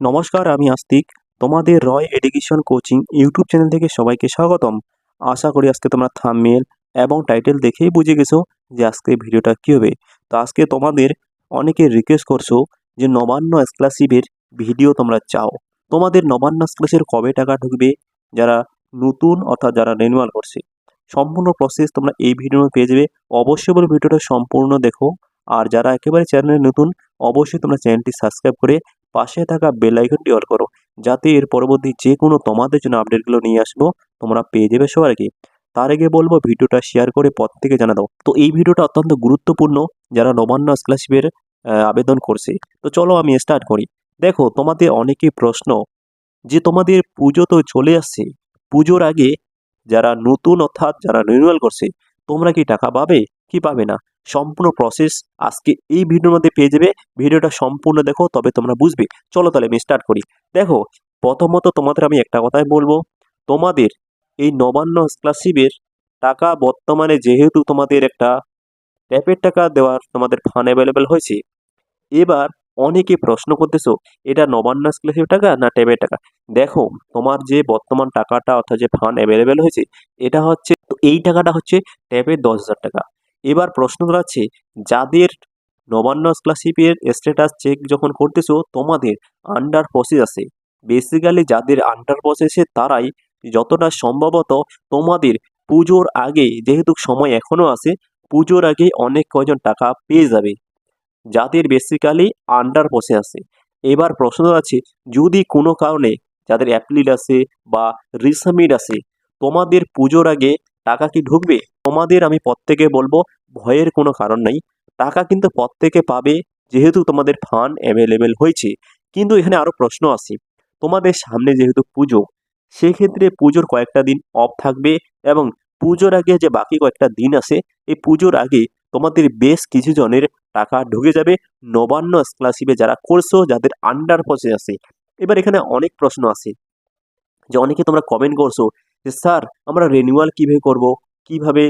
নমস্কার, আমি আস্তিক। তোমাদের Roy education coaching YouTube channel থেকে সবাইকে স্বাগতম। আশা করি আজকে তোমরা থামমেল এবং টাইটেল দেখেই বুঝে গেছো যে আজকে ভিডিওটা কী হবে। তো আজকে তোমাদের অনেকে রিকোয়েস্ট করছ যে নবান্ন স্কলারশিপের ভিডিও তোমরা চাও। তোমাদের নবান্ন স্কলারশিপের কবে টাকা ঢুকবে? যারা নতুন অর্থাৎ যারা রেনুয়াল করছে, সম্পূর্ণ প্রসেস তোমরা এই ভিডিও পেয়ে যাবে। অবশ্যই বলে ভিডিওটা সম্পূর্ণ দেখো। আর যারা একেবারে চ্যানেলে নতুন, অবশ্যই তোমরা চ্যানেলটি সাবস্ক্রাইব করে পাশে থাকা বেল আইকনটি অন করো, যাতে এর পরবর্তী যে কোনো তোমাদের জন্য আপডেটগুলো নিয়ে আসব, তোমরা পেয়ে যাবে সবার আগে। তার আগে বলব, ভিডিওটা শেয়ার করে পর থেকে জানা দাও। তো এই ভিডিওটা অত্যন্ত গুরুত্বপূর্ণ, যারা নবান্ন স্কলারশিপের আবেদন করছে। তো চলো আমি স্টার্ট করি। দেখো, তোমাদের অনেকেই প্রশ্ন, যে তোমাদের পুজো তো চলে আসছে। পুজোর আগে যারা নতুন অর্থাৎ যারা রিনিউয়াল করছে, তোমরা কি টাকা পাবে? কি পাবে না? সম্পূর্ণ প্রসেস আজকে এই ভিডিওর মধ্যে পেয়ে যাবে। ভিডিওটা সম্পূর্ণ দেখো, তবে তোমরা বুঝবে। চলো তাহলে আমি স্টার্ট করি। দেখো, প্রথমত তোমাদের আমি একটা কথাই বলব। তোমাদের এই নবান্ন স্কলারশিপের টাকা বর্তমানে যেহেতু তোমাদের একটা ট্যাপের টাকা দেওয়ার তোমাদের ফান্ড অ্যাভেলেবেল হয়েছে, এবার অনেকে প্রশ্ন করতেছো, এটা নবান্ন স্কলারশিপ টাকা না ট্যাবের টাকা? দেখো, তোমার যে বর্তমান টাকাটা অর্থাৎ যে ফান্ড অ্যাভেলেবেল হয়েছে, এটা হচ্ছে তো এই টাকাটা হচ্ছে ট্যাবের দশ হাজার টাকা। এবার প্রশ্ন দাঁড়াচ্ছে যাদের নবান্ন স্কলারশিপের স্ট্যাটাস চেক যখন করতেছো, তোমাদের আন্ডার প্রসেস আছে। বেসিক্যালি যাদের আন্ডার প্রসেসে তারাই যতটা সম্ভবত তোমাদের পুজোর আগে, যেহেতু সময় এখনও আছে, পুজোর আগে অনেক কয়জন টাকা পেয়ে যাবে। যাদের বেসিক্যালি আন্ডার বসে আছে। এবার প্রশ্ন আছে, যদি কোনো কারণে যাদের অ্যাপ্লিড আছে বা রিসামিট আছে, তোমাদের পুজোর আগে টাকা কি ঢুকবে? তোমাদের আমি প্রত্যেকে বলব, ভয়ের কোনো কারণ নাই। টাকা কিন্তু প্রত্যেকে পাবে, যেহেতু তোমাদের ফান্ড অ্যাভেলেবেল হয়েছে। কিন্তু এখানে আরও প্রশ্ন আছে। তোমাদের সামনে যেহেতু পুজো, সেক্ষেত্রে পুজোর কয়েকটা দিন অফ থাকবে এবং পুজোর আগে যে বাকি কয়েকটা দিন আছে, এই পুজোর আগে তোমাদের বেশ কিছু জনের টাকা ঢুকে যাবে। নবান্ন স্কলারশিপে যারা করছ যাদের আন্ডার প্রসেস আছে। এবার এখানে অনেক প্রশ্ন আছে। যে অনেকে তোমরা কমেন্ট করছ যে, স্যার, আমরা রিনিউয়াল কীভাবে করব? কীভাবে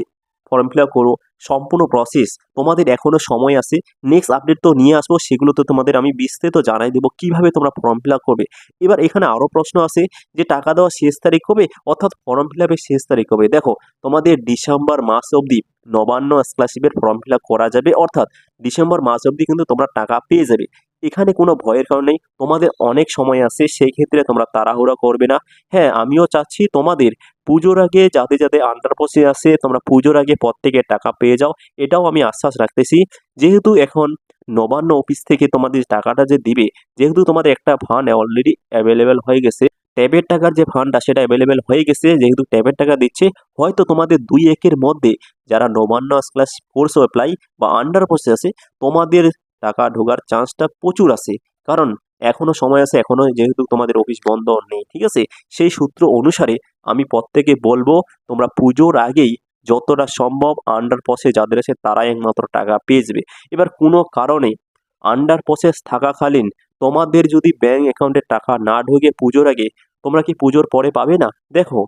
ফর্ম ফিল আপ করব? সম্পূর্ণ প্রসেস তোমাদের এখনও সময় আছে। নেক্সট আপডেট তো নিয়ে আসব, সেগুলো তো তোমাদের আমি বিস্তারিত জানাই দেবো, কীভাবে তোমরা ফর্ম ফিল করবে? এবার এখানে আরও প্রশ্ন আছে যে, টাকা দেওয়া শেষ তারিখ হবে অর্থাৎ ফর্ম ফিল শেষ তারিখ হবে দেখো, তোমাদের ডিসেম্বর মাস অবধি নবান্ন স্কলারশিপের ফর্ম ফিল করা যাবে, অর্থাৎ ডিসেম্বর মাস অবধি কিন্তু তোমরা টাকা পেয়ে যাবে। এখানে কোনো ভয়ের কারণ নেই। তোমাদের অনেক সময় আছে, সেই ক্ষেত্রে তোমরা তাড়াহুড়া করবে না। হ্যাঁ আমিও চাচ্ছি তোমাদের পুজোর আগে যাতে যাতে আন্ডার পসে আসে তোমরা পুজোর আগে প্রত্যেকে টাকা পেয়ে যাও। এটাও আমি আশ্বাস রাখতেছি। যেহেতু এখন নবান্ন অফিস থেকে তোমাদের টাকাটা যে দিবে, যেহেতু তোমাদের একটা ফান্ড অলরেডি অ্যাভেলেবেল হয়ে গেছে, ট্যাবের টাকার যে ফান্ডটা সেটা অ্যাভেলেবেল হয়ে গেছে, যেহেতু ট্যাবের টাকা দিচ্ছে, হয়তো তোমাদের দুই একের মধ্যে যারা নবান্ন ক্লাস ফোর্স অ্যাপ্লাই বা আন্ডার পসে আছে, তোমাদের টাকা ঢোকার চান্সটা প্রচুর আছে। কারণ এখনও সময় আছে এখনও যেহেতু তোমাদের অফিস বন্ধ নেই, ঠিক আছে? সেই সূত্র অনুসারে আমি প্রত্যেকে বলব, তোমরা পুজোর আগেই যতটা সম্ভব আন্ডার প্রসেস যাদের আছে তারাই একমাত্র টাকা পেয়ে যাবে। এবার কোনো কারণে আন্ডার প্রসেস থাকাকালীন তোমাদের যদি ব্যাঙ্ক অ্যাকাউন্টে টাকা না ঢোকে পুজোর আগে, তোমরা কি পুজোর পরে পাবে না? দেখো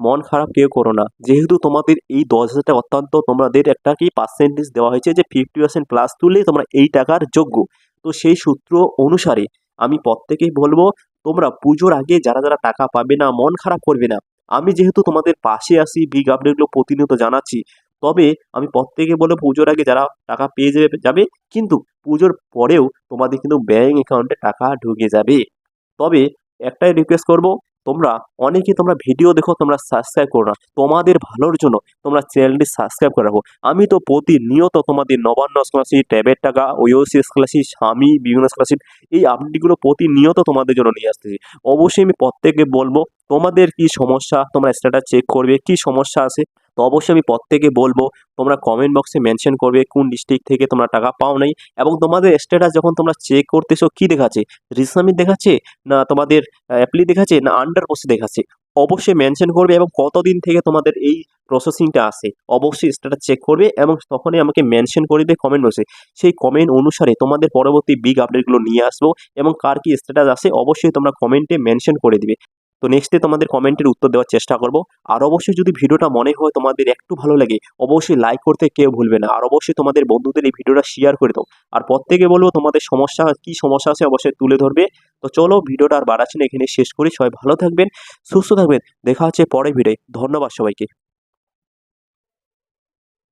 মন খারাপ কেউ করো না। যেহেতু তোমাদের এই দশ হাজার টাকা অত্যন্ত তোমাদের একটা কি পার্সেন্টেজ দেওয়া হয়েছে যে ফিফটি পার্সেন্ট প্লাস তুললেই তোমরা এই টাকার যোগ্য। তো সেই সূত্র অনুসারে আমি প্রত্যেকেই বলব, তোমরা পুজোর আগে যারা যারা টাকা পাবে না, মন খারাপ করবে না। আমি যেহেতু তোমাদের পাশে আসি বিগ আপডেটগুলো প্রতিনিয়ত জানাচ্ছি, তবে আমি প্রত্যেকে বলে পুজোর আগে যারা টাকা পেয়ে যাবে যাবে, কিন্তু পুজোর পরেও তোমাদের কিন্তু ব্যাঙ্ক অ্যাকাউন্টে টাকা ঢুকে যাবে। তবে একটাই রিকোয়েস্ট করব তোমরা অনেকে তোমরা ভিডিও দেখো, তোমরা সাবস্ক্রাইব করো না। তোমাদের ভালোর জন্য তোমরা চ্যানেলটি সাবস্ক্রাইব করে রাখো। আমি তো প্রতিনিয়ত তোমাদের নবান্ন স্কলারশিপ ট্যাবের টাকা ওইওসি স্কলারশিপ স্বামী বিভিন্ন স্কলারশিপ এই আপডেটগুলো প্রতিনিয়ত তোমাদের জন্য নিয়ে আসতেছি। অবশ্যই আমি প্রত্যেককে বলব, তোমাদের কি সমস্যা, তোমরা স্ট্যাটাস চেক করবে, কি সমস্যা আছে তো অবশ্যই আমি প্রত্যেকে বলব, তোমরা কমেন্ট বক্সে মেনশন করবে কোন ডিস্ট্রিক্ট থেকে তোমরা টাকা পাও নাই এবং তোমাদের স্ট্যাটাস যখন তোমরা চেক করতেছো কি দেখাচ্ছে? রিসামিট দেখাচ্ছে না তোমাদের অ্যাপ্লি দেখাচ্ছে না আন্ডার পোস্ট দেখাচ্ছে? অবশ্যই মেনশন করবে এবং কতদিন থেকে তোমাদের এই প্রসেসিংটা আসে অবশ্যই স্ট্যাটাস চেক করবে এবং তখনই আমাকে মেনশন করে দেবে কমেন্ট বক্সে সেই কমেন্ট অনুসারে তোমাদের পরবর্তী বিগ আপডেটগুলো নিয়ে আসব এবং কার কি স্ট্যাটাস আসে অবশ্যই তোমরা কমেন্টে মেনশন করে দিবে। তো নেক্সটে তোমাদের কমেন্টের উত্তর দেওয়ার চেষ্টা করব। আর অবশ্যই যদি ভিডিওটা মনে হয় তোমাদের একটু ভালো লাগে, অবশ্যই লাইক করতে কেউ ভুলবে না। আর অবশ্যই তোমাদের বন্ধুদের এই ভিডিওটা শেয়ার করে দাও। আর প্রত্যেকে বলব তোমাদের সমস্যা কি সমস্যা আছে অবশ্যই তুলে ধরবে। তো চলো ভিডিওটা আর বাড়াচ্ছি না এখানে শেষ করি। সবাই ভালো থাকবেন, সুস্থ থাকবেন। দেখা হচ্ছে পরে ভিডিও ধন্যবাদ সবাইকে।